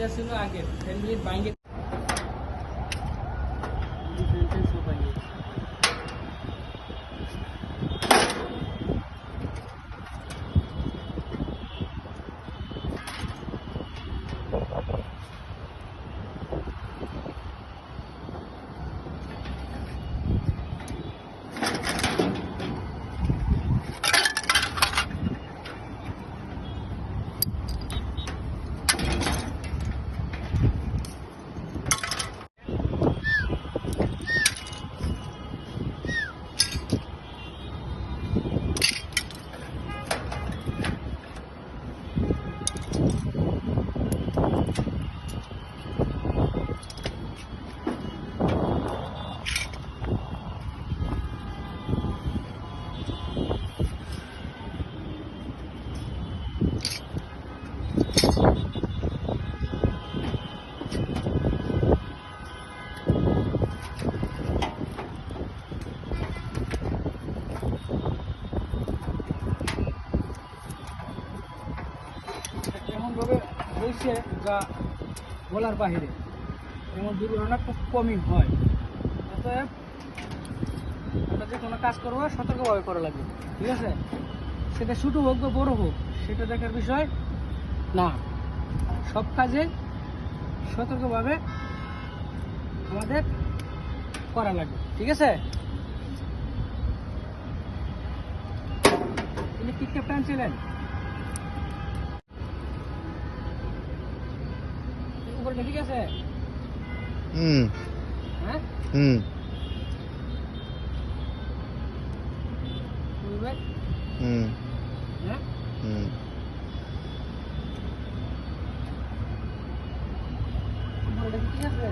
just you know again 10 minutes buying it. এমনভাবে হয়েছে যা বলার বাহিরে এমন দুর্ঘটনা খুব কমই হয়। অতএব আমরা যে কোনো কাজ করব, সতর্কভাবে করা লাগবে। ঠিক আছে? সেটা ছোটো হোক বা বড় হোক, সেটা দেখার বিষয় না। সব কাজে সতর্কভাবে আমাদের করা লাগবে। ঠিক আছে? তিনি কি ক্যাপ্টেন ছিলেন উপরটা ঠিক আছে হুম হ্যাঁ হুম বুঝবে হুম হ্যাঁ হুম উপরটা কি ঠিক আছে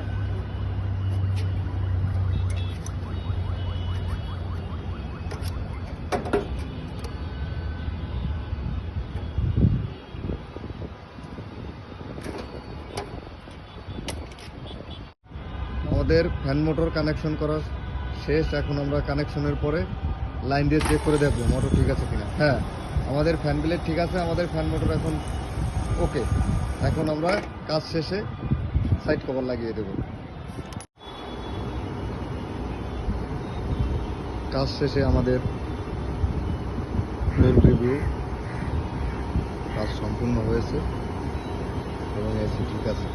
আমাদের ফ্যান মোটর কানেকশন করা শেষ এখন আমরা কানেকশনের পরে লাইন দিয়ে চেক করে দেখব মোটর ঠিক আছে কিনা। হ্যাঁ আমাদের ফ্যান ব্লেড ঠিক আছে, আমাদের ফ্যান মোটর এখন ওকে এখন আমরা কাজ শেষে সাইড কভার লাগিয়ে দেব। কাজ শেষে আমাদের ফুল রিভিউ কাজ সম্পূর্ণ হয়েছে এবং এসি ঠিক আছে।